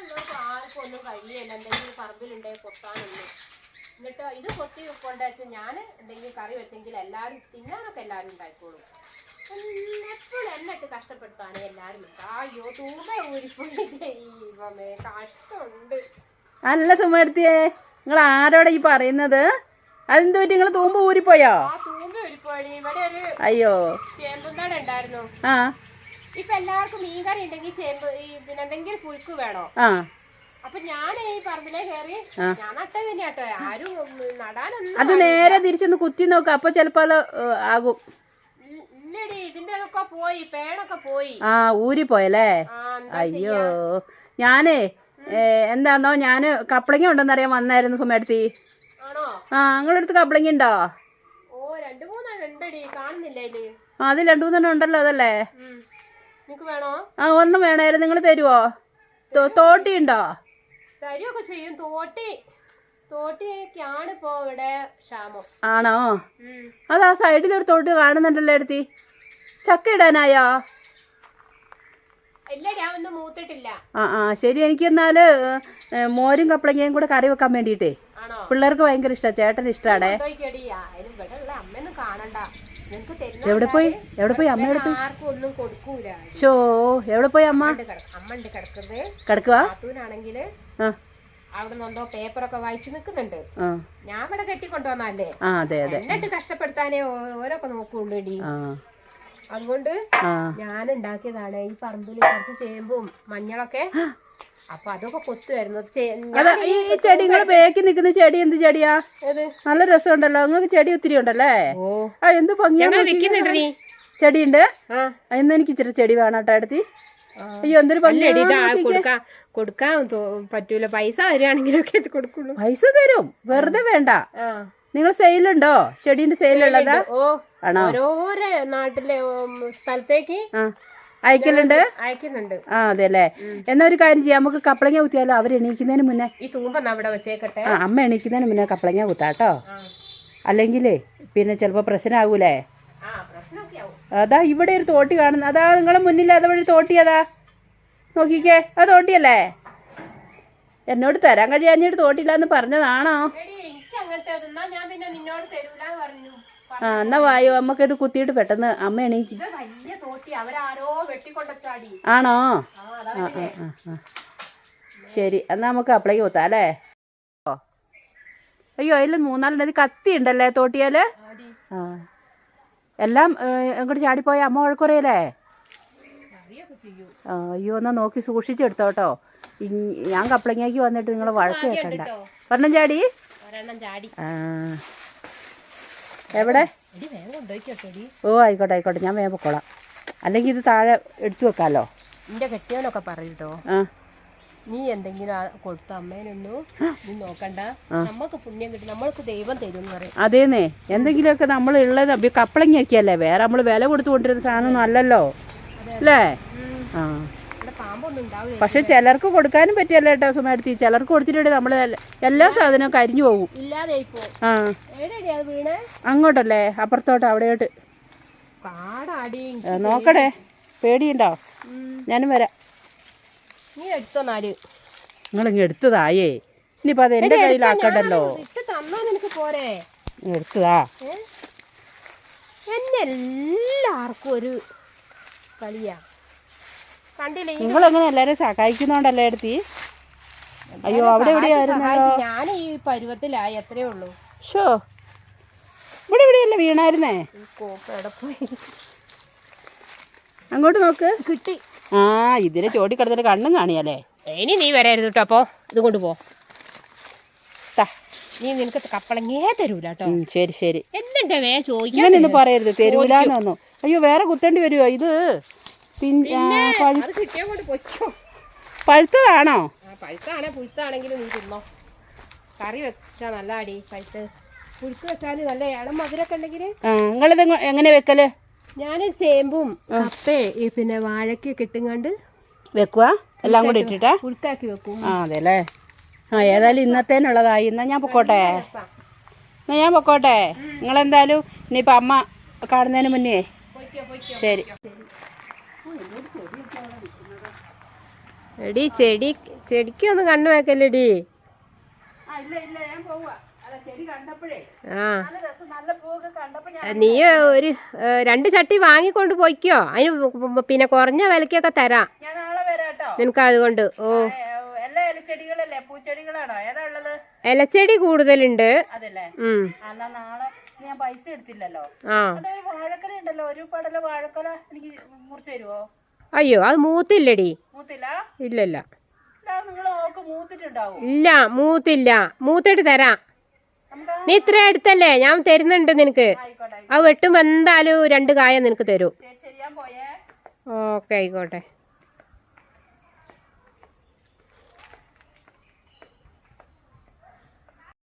ഉള്ളവർക്ക് ആർക്കും ഒന്നും കഴിയല്ല എന്തെങ്കിലും പറമ്പിലുണ്ടെങ്കിൽ കൊത്താനൊന്നും. എന്നിട്ട് ഇത് കൊത്തി കൊണ്ടുവച്ച് ഞാൻ എന്തെങ്കിലും കറി വെച്ചെങ്കിൽ എല്ലാവരും തിന്നാനൊക്കെ എല്ലാവരും ഉണ്ടായിക്കോളും. എപ്പോഴും എന്നിട്ട് കഷ്ടപ്പെടുത്താനേ എല്ലാവരും. അയ്യോ തൂമ ഊരിപ്പോയി. ദൈവമേ കഷ്ടമുണ്ട്. അല്ല സുമേർത്തിയെ നിങ്ങൾ ആരോടാ ഈ പറയുന്നത്? അതെന്ത് പറ്റി നിങ്ങൾ തൂമ്പ് ഊരിപ്പോയോ? അയ്യോ. ചേമ്പുന്നാട് ഉണ്ടായിരുന്നു. ആ. ഇപ്പൊ എല്ലാവർക്കും മീൻകറി ഉണ്ടെങ്കിൽ ചേമ്പ് ഈ പിന്നെ എന്തെങ്കിലും പുഴുക്ക് വേണോ? ആ. അപ്പൊ ഞാൻ ഈ പറമ്പിലേ കയറി ഞാൻ നട്ടത് തന്നെയാട്ടോ ആരും നടാനൊന്നും അത് നേരെ തിരിച്ചൊന്ന് കുത്തി നോക്കാം അപ്പൊ ചിലപ്പോ അത് ആകും. ഇല്ലടി ഇതിന്റെ ഒക്കെ പോയി പേടൊക്കെ പോയി. ആ ഊരിപ്പോയല്ലേ ആ എന്താ അയ്യോ. ഞാനേ ഏ, എന്താന്നോ ഞാൻ കപ്പളങ്ങ ഉണ്ടെന്നറിയാൻ വന്നായിരുന്നു സുമേടത്തി. ആണോ? ആ നിങ്ങളുടെ അടുത്ത് കപ്പളങ്ങ ഉണ്ടോ? ഓ രണ്ടു മൂന്നെണ്ണം ഉണ്ടടി കാണുന്നില്ല ഇതിൽ ആ അത് രണ്ടു മൂന്നെണ്ണം ഉണ്ടല്ലോ അതല്ലേ? ഉം. ആ ഒരെണ്ണം വേണമായിരുന്നു നിങ്ങൾ തരുവോ? തോട്ടി ഉണ്ടോ? തരുവൊക്കെ ചെയ്യും. തോട്ടി തോട്ടിയൊക്കെയാണ് ഇപ്പോ ഇവിടെ ക്ഷാമം. ആണോ. അത് ആ സൈഡിൽ ഒരു തോട്ട് കാണുന്നുണ്ടല്ലോ എടുത്തി. ചക്ക ഇടാനായോ? ഇല്ലടി ആ ഒന്നും മൂത്തിട്ടില്ല. ആ ആ ശരി. എനിക്ക് എന്നാൽ മോരും കപ്പളങ്ങയും കൂടെ കറി വെക്കാൻ വേണ്ടിട്ടേ ആണോ? പിള്ളേർക്ക് ഭയങ്കര ഇഷ്ടമാണ് ചേട്ടന് ഇഷ്ടമാണേ അമ്മയൊന്നും കാണണ്ട. എവിടെ പോയി? എവിടെ പോയി? അമ്മ എവിടെ പോയി? ഒന്നും കൊടുക്കൂല. ഷോ എവിടെ പോയി അമ്മ? അമ്മ ഉണ്ട് കിടക്കുന്നത്. കിടക്കുക കാത്തൂനാണെങ്കിൽ ആ. അവിടെ നിന്നോ പേപ്പറൊക്കെ വായിച്ചു നിൽക്കുന്നുണ്ട്. ഞാൻ ഇവിടെ കെട്ടിക്കൊണ്ടുവന്നല്ലേ എന്നിട്ട് കഷ്ടപ്പെടുത്താനേ ഓരോക്കെ നോക്കുള്ളൂടി. അതുകൊണ്ട് ഞാൻ ഉണ്ടാക്കിയതാണ് ഈ പറമ്പിൽ കുറച്ച് ചേമ്പും മഞ്ഞളൊക്കെ അപ്പൊ അതൊക്കെ കൊത്തുമായിരുന്നു ഈ ഈ ചെടി നിങ്ങൾ ബേക്കി നിൽക്കുന്ന ചെടി എന്ത് ചെടിയാ? നല്ല രസമുണ്ടല്ലോ. നിങ്ങൾക്ക് ചെടി ഒത്തിരി ഉണ്ടല്ലേ? ആ എന്ത് ഭംഗിയാണ് ചെടി ഉണ്ട് ചെടിയുണ്ട്? ഇന്ന് എനിക്ക് ഇച്ചിരി ചെടി വേണം കേട്ടോ എടുത്തി. ആ. അയ്യോ എന്തൊരു ഭംഗി കൊടുക്കാൻ കൊടുക്കാൻ പറ്റൂല. പൈസ തരുവാണെങ്കിലൊക്കെ കൊടുക്കുള്ളൂ. പൈസ തരും. വെറുതെ വേണ്ട. നിങ്ങൾ സെയിലുണ്ടോ? ചെടീന്റെ സെയിലുള്ളതാ? ഓ ആണോ? ഓരോ നാട്ടിലെ സ്ഥലത്തേക്ക് അയക്കലുണ്ട്? അയക്കുന്നുണ്ട്. ആ അതെ അല്ലേ എന്നാ ഒരു കാര്യം ചെയ്യാം. നമുക്ക് കപ്പളങ്ങ കുത്തിയാലോ? അവർ എണീക്കുന്നതിന് മുന്നേ ഈ തൂമ്പ അവിടെ വെച്ചേക്കട്ടെ. ആ അമ്മ എണീക്കുന്നതിന് മുന്നേ കപ്പളങ്ങ കുത്താട്ടോ. അല്ലെങ്കിലേ പിന്നെ ചിലപ്പോൾ പ്രശ്നമാകൂലേ അതാ ഇവിടെ ഒരു തോട്ടി കാണുന്നു അതാ നിങ്ങളെ മുന്നിൽ അതാ വഴി തോട്ടി അതാ. നോക്കിക്കേ ആ തോട്ടിയല്ലേ? എന്നോട് തരാൻ കഴിയാഞ്ഞിട്ട് തോട്ടില്ല എന്ന് പറഞ്ഞതാണോ? അങ്ങനത്തെ ഞാൻ പിന്നെ നിന്നോട് തരൂല പറഞ്ഞു. ആ എന്നാ വായോ അമ്മയ്ക്ക് ഇത് കുത്തിയിട്ട് പെട്ടെന്ന് അമ്മ എണീക്ക്. ആണോ? ആ ആ ആ ശരി എന്നാ നമുക്ക് അപ്ലൈ കുത്താം അല്ലേ? അയ്യോ അതിൽ മൂന്നാലെണ്ണത് കത്തി ഉണ്ടല്ലേ തോട്ടിയാൽ? ആ. എല്ലാം എങ്ങോട്ട് ചാടിപ്പോയ അമ്മ വഴക്കുറയല്ലേ അയ്യോ എന്നാ നോക്കി സൂക്ഷിച്ചെടുത്തോട്ടോ ഞാൻ കപ്പളങ്ങയ്ക്ക് വന്നിട്ട് നിങ്ങൾ വഴക്ക് കേൾക്കണ്ട ഒരെണ്ണം ചാടി. ആ. എവിടെ? ഓ ആയിക്കോട്ടെ ആയിക്കോട്ടെ. ഞാൻ വേഗം പൊക്കോളാം. അല്ലെങ്കിൽ ഇത് താഴെ എടുത്തു വെക്കാലോ? നിന്റെ കെട്ടിയവനൊക്കെ പറയൂട്ടോ. നീ എന്തെങ്കിലും കൊടുത്ത അമ്മേനൊന്നും. നീ നോക്കണ്ട. നമുക്ക് പുണ്യം കിട്ടും. നമ്മൾക്ക് ദൈവം തരും എന്ന് പറയും. അതേന്നേ. എന്തെങ്കിലുമൊക്കെ നമ്മൾ ഉള്ളത് കപ്പളങ്ങയൊക്കെയല്ലേ വേറെ നമ്മൾ വില കൊടുത്തു കൊണ്ടിരുന്ന സാധനമൊന്നും അല്ലല്ലോ. അല്ലേ? ആ. പക്ഷെ ചിലർക്ക് കൊടുക്കാനും പറ്റിയല്ല കേട്ടോ സുമേടത്തി? ചിലർക്ക് കൊടുത്തിട്ടുണ്ടെങ്കിൽ നമ്മൾ എല്ലാ സാധനവും കരിഞ്ഞു പോകും. ആ. അങ്ങോട്ടല്ലേ? അപ്പുറത്തോട്ട് അവിടെയോട്ട്. നോക്കടേ. പേടിയുണ്ടോ? ഞാനും വരാം. നിങ്ങളിങ്ങ് എടുത്തതായേ. ഇനിയിപ്പോൾ അത് എന്റെ കയ്യിലാക്കണ്ടല്ലോ. എടുത്തതാ. എന്നെല്ലാർക്കും എന്നെ എല്ലാവർക്കും ഒരു കളിയാ. കണ്ടില്ലേ നിങ്ങളെങ്ങനെ എല്ലാവരും സഹായിക്കുന്നോണ്ടല്ലേ എടുത്തി? അയ്യോ അവിടെ എവിടെയായിരുന്നല്ലോ ഞാൻ ഈ പരുവത്തിലായി അത്രേ ഉള്ളൂ. ഷോ ഇവിടെ എവിടെയല്ലേ വീണായിരുന്നേ? അങ്ങോട്ട് നോക്ക്. കിട്ടി. ആ ഇതിനെ ചോടി കിടന്നിട്ട് കണ്ണും കാണിയല്ലേ ഇനി നീ വരായിരുന്നു കേട്ടോ അപ്പോ ഇത് കൊണ്ട് പോ. നീ നിനക്ക് കപ്പളങ്ങേ തരൂല കേട്ടോ ശരി ശരി. എന്തുണ്ട് വേ? ചോദിക്കാൻ പറയരുത് തെരുവിലാന്നൊന്നും അയ്യോ വേറെ കുത്തേണ്ടി വരുവോ ഇത്? പൊയ്ക്കോ. പഴുത്തതാണോ? പഴുത്താണേ പുഴുത്താണെങ്കിലും നീ തിന്നോ. കറി വെച്ചാ നല്ല അടി പഴുത്ത് പുഴുക്ക് വെച്ചാൽ നല്ല ഇളം മധുരമൊക്കെ ഉണ്ടെങ്കിൽ നിങ്ങളിത് എങ്ങനെ വെക്കൽ? ഞാൻ ചേമ്പും കപ്പേ പിന്നെ വാഴയ്ക്ക് കിട്ടുങ്ങാണ്ട് വെക്കുക എല്ലാം കൂടി ഇട്ടിട്ടാ? പുഴുക്കാക്കി വെക്കും. ആ അതെ അല്ലേ ആ ഏതായാലും ഇന്നത്തേനുള്ളതായി എന്നാ ഞാൻ പൊക്കോട്ടെ. എന്നാ ഞാൻ പൊക്കോട്ടെ? നിങ്ങളെന്തായാലും ഇനിയിപ്പോൾ അമ്മ കാണുന്നതിന് മുന്നേ. ശരി. എടി ചെടി ചെടിക്കൊന്നും കണ്ണു വെക്കല്ലടി. ആ നീ ഒരു രണ്ട് ചട്ടി വാങ്ങിക്കൊണ്ട് പോയിക്കോ. അതിന് പിന്നെ കുറഞ്ഞ വിലക്കൊക്കെ തരാം. നിനക്ക് അതുകൊണ്ട് ഓ. ഇലച്ചെടി കൂടുതലുണ്ട്. ഞാൻ പൈസ എടുത്തില്ലല്ലോ. ആ. വാഴക്കല ഉണ്ടല്ലോ. ഒരു പടല വാഴക്കല എനിക്ക് മുറിച്ചു തരുമോ അയ്യോ അത് മൂത്തില്ലടി. മൂത്തില്ല? ഇല്ലല്ല. ഇല്ല മൂത്തില്ല. മൂത്തിട്ട് തരാ. നീ ഇത്ര അടുത്തല്ലേ? ഞാൻ തരുന്നുണ്ട് നിനക്ക്. അത് വെട്ടുമ്പോ എന്തായാലും രണ്ട് കായ നിനക്ക് തരൂ. ഓക്കെ ആയിക്കോട്ടെ.